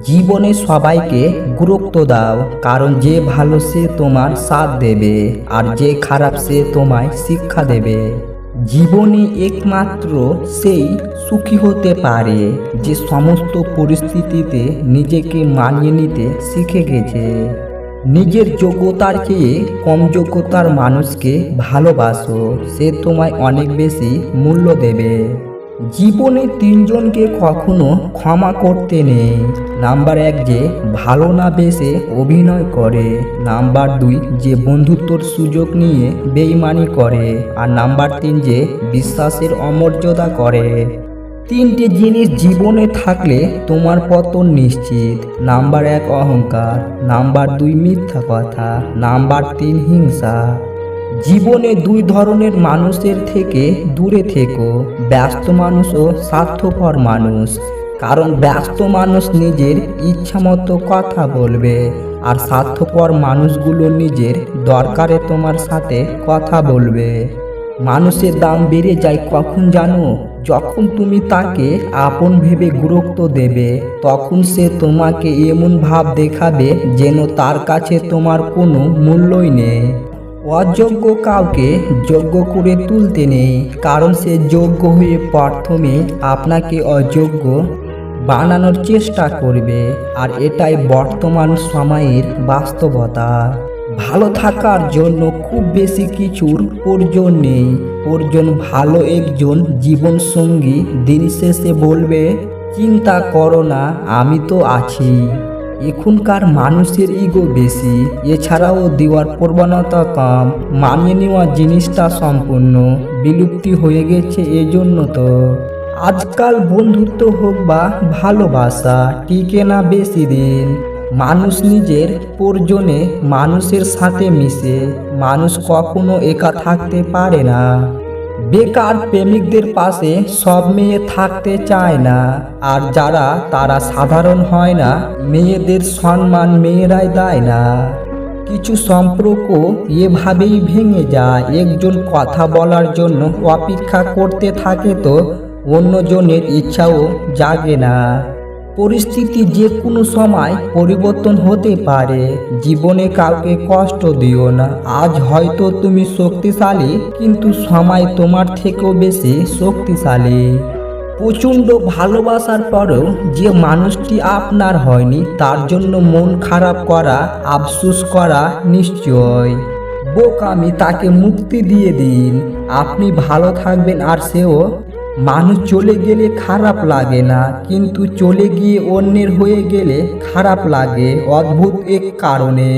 জীবনে সবাইকে গুরুত্ব দাও, কারণ যে ভালো সে তোমার সাথ দেবে আর যে খারাপ সে তোমায় শিক্ষা দেবে। জীবনে একমাত্র সেই সুখী হতে পারে যে সমস্ত পরিস্থিতিতে নিজেকে মানিয়ে নিতে শিখে গেছে। নিজের যোগ্যতার চেয়ে কম যোগ্যতার মানুষকে ভালোবাসো, সে তোমায় অনেক বেশি মূল্য দেবে। জীবনে তিনজনকে কখনো ক্ষমা করতে নেই। নাম্বার এক যে ভালো না বেসে অভিনয় করে। নাম্বার দুই যে বন্ধুত্বর সুযোগ নিয়ে বেইমানি করে। আর নাম্বার তিন যে বিশ্বাসের অমর্যাদা করে। তিনটে জিনিস জীবনে থাকলে তোমার পতন নিশ্চিত। নাম্বার এক অহংকার, নাম্বার দুই মিথ্যা কথা, নাম্বার তিন হিংসা। জীবনে দুই ধরনের মানুষের থেকে দূরে থেকো, ব্যস্ত মানুষ ও স্বার্থপর মানুষ। কারণ ব্যস্ত মানুষ নিজের ইচ্ছামতো কথা বলবে, আর স্বার্থপর মানুষগুলো নিজের দরকারে তোমার সাথে কথা বলবে। মানুষের দাম বেড়ে যায় কখন জানো? যখন তুমি তাকে আপন ভেবে গুরুত্ব দেবে, তখন সে তোমাকে এমন ভাব দেখাবে যেন তার কাছে তোমার কোনো মূল্যই নেই। অযোগ্য কাউকে যোগ্য করে তুলতে নেই, কারণ সে যোগ্য হয়ে প্রথমে আপনাকে অযোগ্য বানানোর চেষ্টা করবে, আর এটাই বর্তমান সময়ের বাস্তবতা। ভালো থাকার জন্য খুব বেশি কিছুর প্রয়োজন নেই। প্রয়োজন ভালো একজন জীবনসঙ্গী, দিন শেষে বলবে, চিন্তা করো না, আমি তো আছি। এখনকার মানুষের ইগো বেশি। এছাড়াও দেওয়ার প্রবণতা কম। মানিয়ে নেওয়া জিনিসটা সম্পূর্ণ বিলুপ্তি হয়ে গেছে এজন্য তো। আজকাল বন্ধুত্ব হোক বা ভালোবাসা, টিকে না বেশি দিন। মানুষ নিজের প্রয়োজনে মানুষের সাথে মিশে। মানুষ কখনো একা থাকতে পারে না। বেকার প্রেমিকদের পাশে সব মেয়ে থাকতে চায় না, আর যারা তারা সাধারণ হয় না, মেয়েদের সম্মান মেয়েরাই দেয় না। কিছু সম্পর্ক এভাবেই ভেঙে যায়, একজন কথা বলার জন্য অপেক্ষা করতে থাকে তো অন্যজনের ইচ্ছাও জাগে না। পরিস্থিতি যে কোনো সময় পরিবর্তন হতে পারে। জীবনে কাউকে কষ্ট দিও না। আজ হয়তো তুমি শক্তিশালী, কিন্তু সময় তোমার থেকেও বেশি শক্তিশালী। প্রচণ্ড ভালোবাসার পরেও যে মানুষটি আপনার হয়নি, তার জন্য মন খারাপ করা, আফসোস করা নিশ্চয় বোকামি তাকে মুক্তি দিয়ে দিন। আপনি ভালো থাকবেন আর সেও মানুষ চলে গেলে খারাপ লাগে না, কিন্তু চলে গিয়ে অন্যের হয়ে গেলে খারাপ লাগে, অদ্ভুত এক কারণে।